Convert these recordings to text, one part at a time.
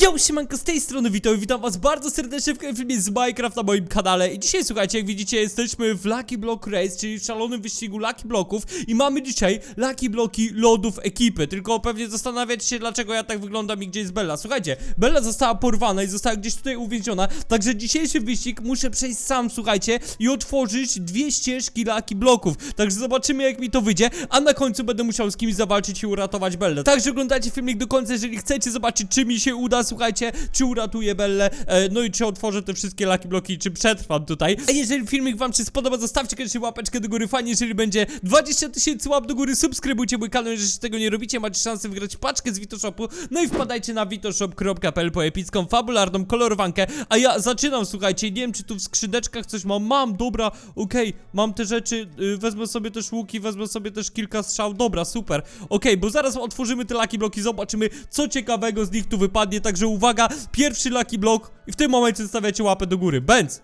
Yo, siemanko, z tej strony witam, witam was bardzo serdecznie w kolejnym filmie z Minecraft na moim kanale. I dzisiaj, słuchajcie, jak widzicie, jesteśmy w Lucky Block Race, czyli w szalonym wyścigu Lucky Blocków I mamy dzisiaj Lucky Bloki lodów ekipy. Tylko pewnie zastanawiacie się, dlaczego ja tak wyglądam i gdzie jest Bella. Słuchajcie, Bella została porwana i została gdzieś tutaj uwięziona Także dzisiejszy wyścig muszę przejść sam, słuchajcie I otworzyć dwie ścieżki Lucky Bloków. Także zobaczymy, jak mi to wyjdzie A na końcu będę musiał z kimś zawalczyć i uratować Bellę. Także oglądajcie filmik do końca, jeżeli chcecie zobaczyć, czy mi się uda, słuchajcie, czy uratuję Bellę, e, no i czy otworzę te wszystkie Lucky Bloki, czy przetrwam tutaj. A jeżeli filmik wam się spodoba, zostawcie koniecznie łapeczkę do góry, fajnie, jeżeli będzie 20 tysięcy łap do góry, subskrybujcie mój kanał, jeżeli tego nie robicie, macie szansę wygrać paczkę z Vitoshopu, no i wpadajcie na vitoshop.pl po epicką, fabularną kolorowankę, a ja zaczynam, słuchajcie, nie wiem, czy tu w skrzydeczkach coś mam, mam, dobra, okej, mam te rzeczy, y, wezmę sobie też łuki, wezmę sobie też kilka strzał, dobra, super, okej, bo zaraz otworzymy te Lucky Bloki, zobaczymy, co ciekawego z nich tu wypadnie, także uwaga, pierwszy Lucky Block i w tym momencie stawiacie łapę do góry, Benz!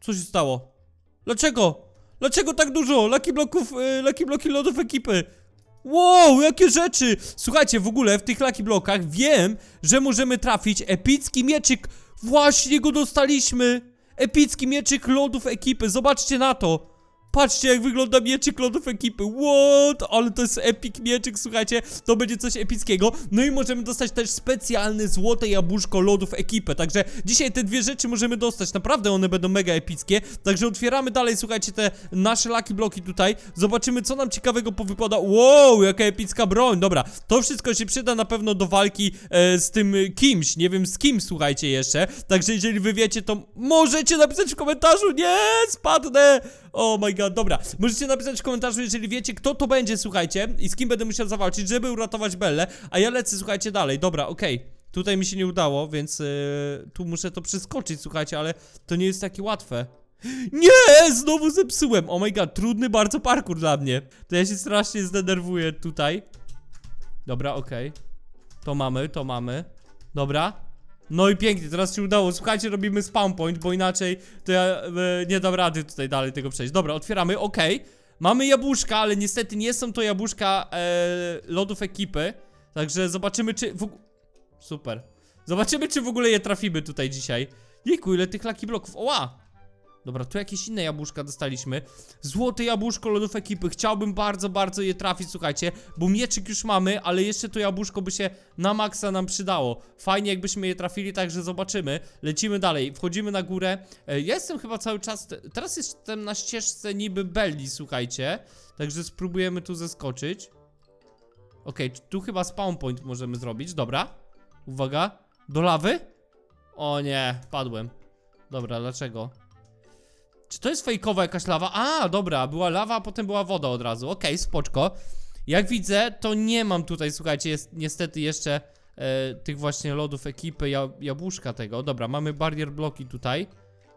Co się stało? Dlaczego? Dlaczego tak dużo Lucky Bloków, y, Lucky Bloki lodów ekipy? Wow, jakie rzeczy! Słuchajcie, w ogóle w tych Lucky Blokach wiem, że możemy trafić epicki mieczyk. Właśnie go dostaliśmy! Epicki mieczyk lodów ekipy, zobaczcie na to! Patrzcie jak wygląda mieczyk lodów ekipy, what? Ale to jest epic mieczyk, słuchajcie, to będzie coś epickiego. No i możemy dostać też specjalne złote jabłuszko lodów ekipy. Także dzisiaj te dwie rzeczy możemy dostać, naprawdę one będą mega epickie. Także otwieramy dalej, słuchajcie, te nasze lucky bloki tutaj. Zobaczymy co nam ciekawego powypada. Wow, jaka epicka broń, dobra To wszystko się przyda na pewno do walki e, z tym kimś, nie wiem z kim, słuchajcie jeszcze. Także jeżeli wy wiecie, to możecie napisać w komentarzu. Nie, spadnę Oh my god, dobra. Możecie napisać w komentarzu, jeżeli wiecie, kto to będzie, słuchajcie, i z kim będę musiał zawalczyć, żeby uratować Bellę. A ja lecę, słuchajcie, dalej. Dobra, okej. Tutaj mi się nie udało, więc yy, tu muszę to przeskoczyć, słuchajcie, ale to nie jest takie łatwe. Nie! Znowu zepsułem! Oh my god, trudny bardzo parkour dla mnie. To ja się strasznie zdenerwuję tutaj. Dobra, okej. To mamy, to mamy. Dobra. No i pięknie, teraz się udało. Słuchajcie, robimy spawn point, bo inaczej to ja e, nie dam rady tutaj dalej tego przejść. Dobra, otwieramy, okej. Mamy jabłuszka, ale niestety nie są to jabłuszka e, lodów ekipy. Także zobaczymy, czy. W... Super. Zobaczymy, czy w ogóle je trafimy tutaj dzisiaj. Jejku, ile tych laki bloków. Oła! Dobra, tu jakieś inne jabłuszka dostaliśmy. Złote jabłuszko lodów ekipy. Chciałbym bardzo, bardzo je trafić, słuchajcie, bo mieczyk już mamy, ale jeszcze to jabłuszko by się na maksa nam przydało. Fajnie, jakbyśmy je trafili, także zobaczymy. Lecimy dalej, wchodzimy na górę. E, Ja jestem chyba cały czas. te- Teraz jestem na ścieżce niby Belli, słuchajcie. Także spróbujemy tu zeskoczyć. Okej, tu chyba spawn point możemy zrobić. Dobra. Uwaga. Do lawy? O nie, padłem. Dobra, dlaczego? Czy to jest fejkowa jakaś lawa? A, dobra, była lawa, a potem była woda od razu. Okej, spoczko. Jak widzę, to nie mam tutaj, słuchajcie, jest niestety jeszcze e, tych właśnie lodów ekipy, ja, jabłuszka tego. Dobra, mamy barrier bloki tutaj.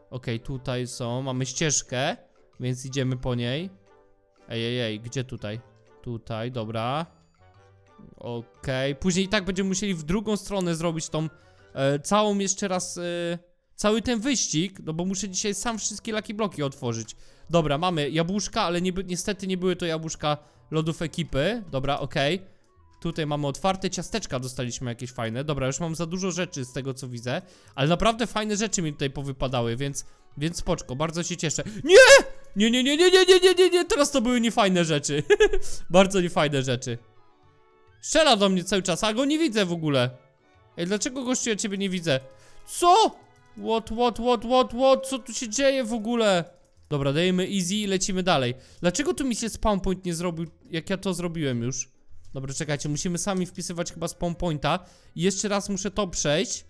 Okej, tutaj są, mamy ścieżkę, więc idziemy po niej. Ej, ej, ej, gdzie tutaj? Tutaj, dobra. Okej, później i tak będziemy musieli w drugą stronę zrobić tą e, całą jeszcze raz... E, cały ten wyścig, no bo muszę dzisiaj sam wszystkie Lucky Bloki otworzyć. Dobra, mamy jabłuszka, ale nie, niestety nie były to jabłuszka lodów ekipy. Dobra, okej. Tutaj mamy otwarte ciasteczka, dostaliśmy jakieś fajne. Dobra, już mam za dużo rzeczy z tego co widzę, ale naprawdę fajne rzeczy mi tutaj powypadały, więc, więc spoczko, bardzo się cieszę. Nie! Nie, nie, nie, nie, nie, nie, nie, nie, nie, teraz to były niefajne rzeczy. bardzo niefajne rzeczy. Strzela do mnie cały czas, a go nie widzę w ogóle. Ej, dlaczego gościu ja ciebie nie widzę? Co? What, what, what, what, what? Co tu się dzieje w ogóle? Dobra, dajemy easy i lecimy dalej. Dlaczego tu mi się spawn point nie zrobił, jak ja to zrobiłem już? Dobra, czekajcie, musimy sami wpisywać chyba spawn pointa. I jeszcze raz muszę to przejść.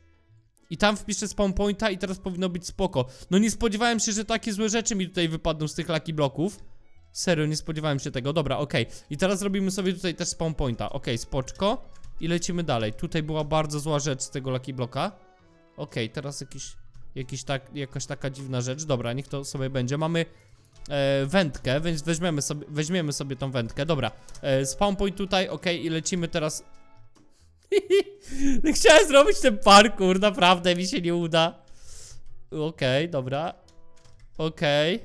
I tam wpiszę spawn pointa i teraz powinno być spoko. No nie spodziewałem się, że takie złe rzeczy mi tutaj wypadną z tych lucky bloków. Serio, nie spodziewałem się tego. Dobra, okej. I teraz robimy sobie tutaj też spawn pointa. Okej, spoczko. I lecimy dalej. Tutaj była bardzo zła rzecz z tego lucky bloka. Okej, teraz jakiś, jakiś tak, jakaś taka dziwna rzecz. Dobra, niech to sobie będzie. Mamy e, wędkę, więc weźmiemy sobie, weźmiemy sobie tą wędkę. Dobra, e, spawn point tutaj, okej, i lecimy teraz. Chciałem zrobić ten parkour, naprawdę mi się nie uda. Okej, dobra. Okej.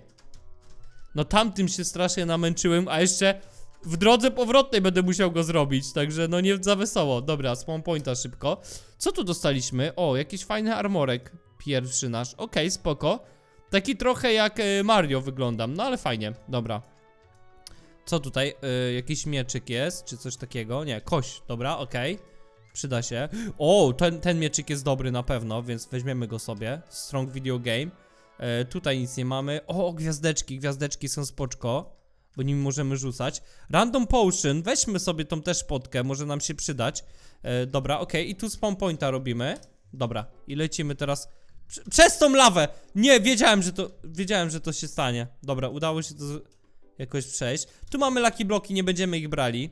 No tamtym się strasznie namęczyłem, a jeszcze w drodze powrotnej będę musiał go zrobić, także no nie za wesoło. Dobra, spawn pointa szybko. Co tu dostaliśmy? O, jakiś fajny armorek. Pierwszy nasz. Okej, spoko. Taki trochę jak e, Mario wyglądam, no ale fajnie. Dobra. Co tutaj? E, jakiś mieczyk jest, czy coś takiego? Nie, kość. Dobra, okej. Przyda się. O, ten, ten mieczyk jest dobry na pewno, więc weźmiemy go sobie. Strong Video Game. E, tutaj nic nie mamy. O, gwiazdeczki, gwiazdeczki są spoczko, bo nimi możemy rzucać. Random Potion, weźmy sobie tą też potkę, może nam się przydać. E, dobra, okej, i tu spawn pointa robimy. Dobra, i lecimy teraz prze- przez tą lawę. Nie, wiedziałem, że to, wiedziałem, że to się stanie. Dobra, udało się to jakoś przejść. Tu mamy lucky bloki, nie będziemy ich brali.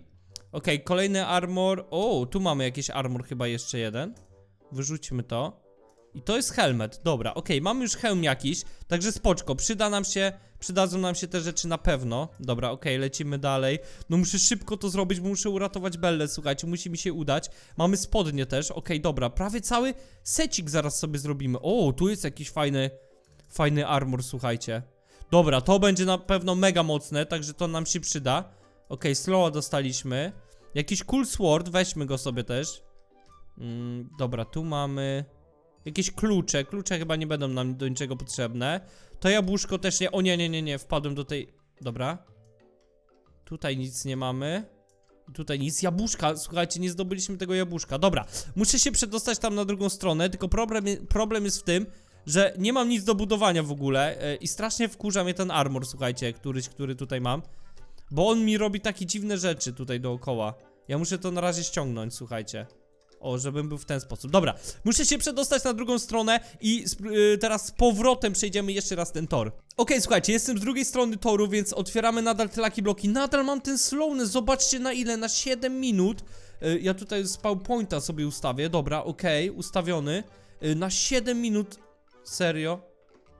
Okej, kolejny armor. O, tu mamy jakiś armor, chyba jeszcze jeden. Wyrzućmy to. I to jest helmet. Dobra, okej, mamy już hełm jakiś, także spoczko, przyda nam się, przydadzą nam się te rzeczy na pewno. Dobra, okej, lecimy dalej. No muszę szybko to zrobić, bo muszę uratować Bellę, słuchajcie, musi mi się udać. Mamy spodnie też, okej, dobra, prawie cały secik zaraz sobie zrobimy. O, tu jest jakiś fajny, fajny armor, słuchajcie. Dobra, to będzie na pewno mega mocne, także to nam się przyda. Okej, slowa dostaliśmy. Jakiś cool sword, weźmy go sobie też. Mm, dobra, tu mamy jakieś klucze. Klucze chyba nie będą nam do niczego potrzebne. To jabłuszko też nie. O nie, nie, nie, nie, wpadłem do tej. Dobra. Tutaj nic nie mamy. Tutaj nic. Jabłuszka, słuchajcie, nie zdobyliśmy tego jabłuszka. Dobra, muszę się przedostać tam na drugą stronę, tylko problem, problem jest w tym, że nie mam nic do budowania w ogóle e, i strasznie wkurza mnie ten armor, słuchajcie, któryś, który tutaj mam. Bo on mi robi takie dziwne rzeczy tutaj dookoła. Ja muszę to na razie ściągnąć, słuchajcie. O, żebym był w ten sposób. Dobra, muszę się przedostać na drugą stronę i sp- y, teraz z powrotem przejdziemy jeszcze raz ten tor. Okej, słuchajcie, jestem z drugiej strony toru, więc otwieramy nadal te lucky bloki. Nadal mam ten slowness, zobaczcie na ile, na 7 minut. Y, ja tutaj spawn pointa sobie ustawię, dobra, okej, ustawiony. Y, na 7 minut, serio?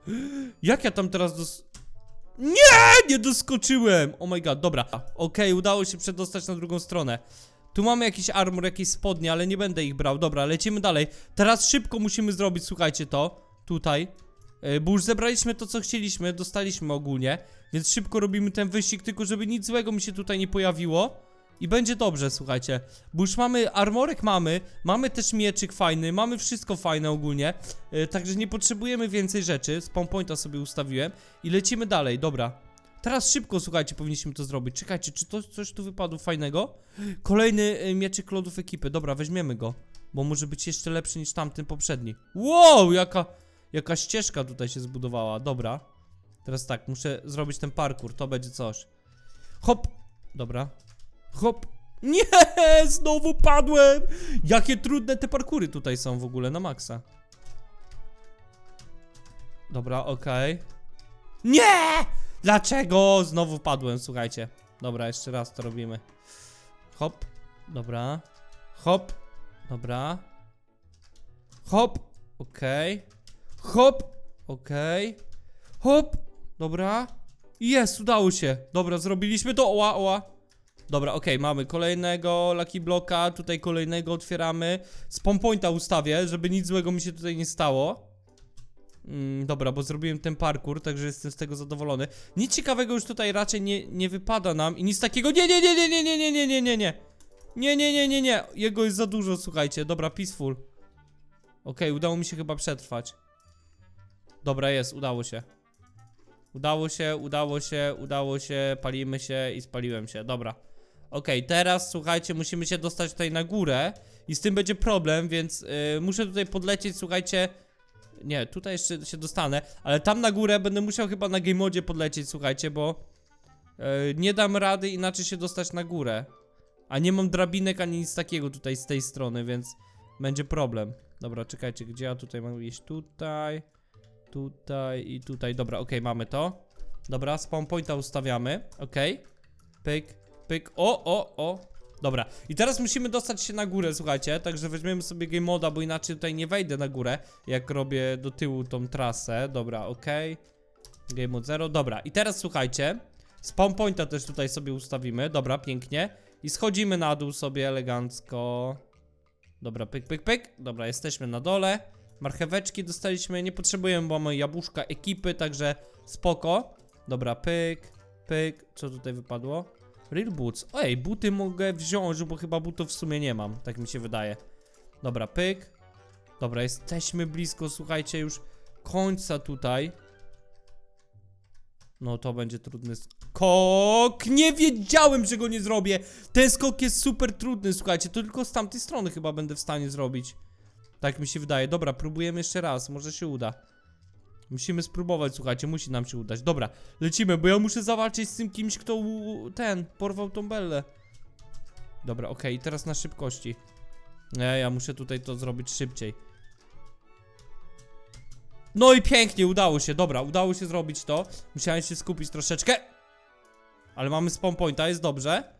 Jak ja tam teraz dos... Nie, nie doskoczyłem! Oh my god, dobra. Okej, udało się przedostać na drugą stronę. Tu mamy jakiś armor, jakieś spodnie, ale nie będę ich brał. Dobra, lecimy dalej. Teraz szybko musimy zrobić, słuchajcie, to. Tutaj. Yy, Bo już zebraliśmy to, co chcieliśmy, dostaliśmy ogólnie. Więc szybko robimy ten wyścig, tylko żeby nic złego mi się tutaj nie pojawiło. I będzie dobrze, słuchajcie. Bo już mamy, armorek mamy, mamy też mieczyk fajny, mamy wszystko fajne ogólnie. Yy, także nie potrzebujemy więcej rzeczy. Spawn pointa sobie ustawiłem. I lecimy dalej, dobra. Teraz szybko, słuchajcie, powinniśmy to zrobić. Czekajcie, czy to coś tu wypadło fajnego? Kolejny y, mieczyk lodów ekipy. Dobra, weźmiemy go. Bo może być jeszcze lepszy niż tamten poprzedni. Wow, jaka, jaka ścieżka tutaj się zbudowała. Dobra. Teraz tak, muszę zrobić ten parkour. To będzie coś. Hop. Dobra. Hop. Nie, znowu padłem. Jakie trudne te parkury tutaj są w ogóle na maksa. Dobra, okej. Nie! Dlaczego? Znowu padłem, słuchajcie. Dobra, jeszcze raz to robimy. Hop. Dobra. Hop. Dobra. Hop. Okej. Hop. Okej. Hop. Dobra. Jest, udało się. Dobra, zrobiliśmy to. Oła, oła. Dobra, okej, mamy kolejnego Lucky Bloka, tutaj kolejnego otwieramy. Spawn pointa ustawię, żeby nic złego mi się tutaj nie stało. Mm, dobra, bo zrobiłem ten parkour, także jestem z tego zadowolony. Nic ciekawego już tutaj raczej nie, nie wypada nam i nic takiego. Nie, nie, nie, nie, nie, nie, nie, nie, nie, nie, nie. Nie, nie, nie, nie, nie. Jego jest za dużo, słuchajcie. Dobra, peaceful. Okej, udało mi się chyba przetrwać. Dobra, jest, udało się. Udało się, udało się, udało się, palimy się i spaliłem się. Dobra. Okej, teraz słuchajcie, musimy się dostać tutaj na górę i z tym będzie problem, więc yy, muszę tutaj podlecieć, słuchajcie. Nie, tutaj jeszcze się dostanę, ale tam na górę będę musiał chyba na game modzie podlecieć, słuchajcie, bo yy, nie dam rady inaczej się dostać na górę. A nie mam drabinek ani nic takiego tutaj z tej strony, więc będzie problem. Dobra, czekajcie, gdzie ja tutaj mam iść? Tutaj, tutaj i tutaj. Dobra, okej, mamy to. Dobra, spawn pointa ustawiamy, okej. Pyk, pyk, o, o, o. Dobra, i teraz musimy dostać się na górę, słuchajcie, także weźmiemy sobie game moda, bo inaczej tutaj nie wejdę na górę, jak robię do tyłu tą trasę. Dobra, okej. Game mode 0, dobra. I teraz słuchajcie, spawn pointa też tutaj sobie ustawimy, dobra, pięknie. I schodzimy na dół sobie elegancko. Dobra, pyk, pyk, pyk. Dobra, jesteśmy na dole. Marcheweczki dostaliśmy, nie potrzebujemy, bo mamy jabłuszka ekipy, także spoko. Dobra, pyk, pyk. Co tutaj wypadło? Real boots. Ej, buty mogę wziąć, bo chyba butów w sumie nie mam, tak mi się wydaje. Dobra, pyk. Dobra, jesteśmy blisko, słuchajcie, już końca tutaj. No to będzie trudny skok. Nie wiedziałem, że go nie zrobię. Ten skok jest super trudny, słuchajcie. To tylko z tamtej strony chyba będę w stanie zrobić. Tak mi się wydaje. Dobra, próbujemy jeszcze raz. Może się uda. Musimy spróbować, słuchajcie, musi nam się udać. Dobra, lecimy, bo ja muszę zawalczyć z tym kimś, kto ten, porwał tą bellę. Dobra, okej, teraz na szybkości. Nie, ja muszę tutaj to zrobić szybciej. No i pięknie, udało się, dobra, udało się zrobić to. Musiałem się skupić troszeczkę. Ale mamy spawn pointa, jest dobrze.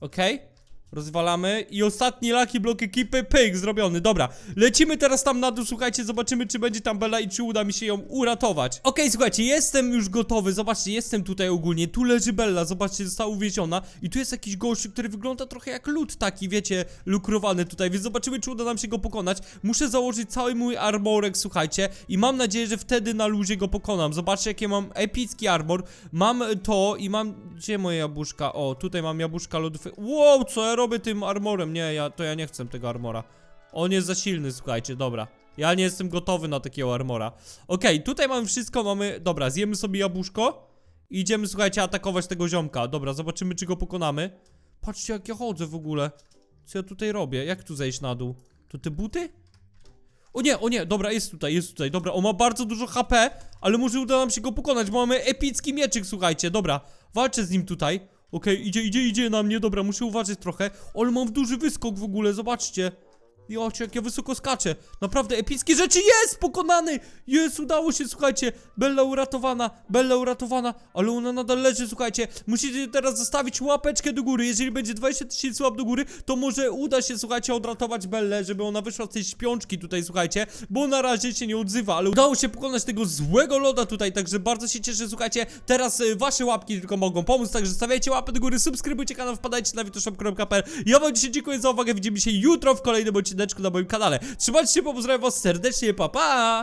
Okej. Rozwalamy. I ostatni lucky block ekipy, pyk, zrobiony, dobra Lecimy teraz tam na dół, słuchajcie, zobaczymy czy będzie tam Bella i czy uda mi się ją uratować. Okej, słuchajcie, jestem już gotowy, zobaczcie, jestem tutaj ogólnie. Tu leży Bella, zobaczcie, została uwieziona I tu jest jakiś gościu, który wygląda trochę jak lód taki, wiecie, lukrowany tutaj Więc zobaczymy czy uda nam się go pokonać. Muszę założyć cały mój armorek, słuchajcie I mam nadzieję, że wtedy na luzie go pokonam. Zobaczcie jakie mam epicki armor. Mam to i mam... Gdzie moje jabłuszka? O, tutaj mam jabłuszka lodów. Wow, co ja robię tym armorem? Nie, ja, to ja nie chcę tego armora. On jest za silny, słuchajcie, dobra. Ja nie jestem gotowy na takiego armora. Okej, tutaj mamy wszystko, mamy... Dobra, zjemy sobie jabłuszko. I idziemy, słuchajcie, atakować tego ziomka. Dobra, zobaczymy czy go pokonamy. Patrzcie jak ja chodzę w ogóle. Co ja tutaj robię? Jak tu zejść na dół? To te buty? O nie, o nie, dobra, jest tutaj, jest tutaj, dobra, on ma bardzo dużo HP, ale może uda nam się go pokonać, bo mamy epicki mieczyk, słuchajcie, dobra, walczę z nim tutaj, okej, idzie, idzie, idzie na mnie, dobra, muszę uważać trochę, ale mam duży wyskok w ogóle, zobaczcie, Jocie, jak ja wysoko skaczę, naprawdę epickie rzeczy, jest, pokonany, jest, udało się, słuchajcie, Bella uratowana, Bella uratowana, ale ona nadal leży, słuchajcie, musicie teraz zostawić łapeczkę do góry, jeżeli będzie 20 tysięcy łap do góry, to może uda się, słuchajcie, odratować Bellę, żeby ona wyszła z tej śpiączki tutaj, słuchajcie, bo na razie się nie odzywa, ale udało się pokonać tego złego loda tutaj, także bardzo się cieszę, słuchajcie, teraz y, wasze łapki tylko mogą pomóc, także stawiajcie łapy do góry, subskrybujcie kanał, wpadajcie na witoshop.pl, ja wam dzisiaj dziękuję za uwagę, widzimy się jutro w kolejnym odcineczku na moim kanale, trzymajcie się, pozdrawiam was serdecznie, pa pa!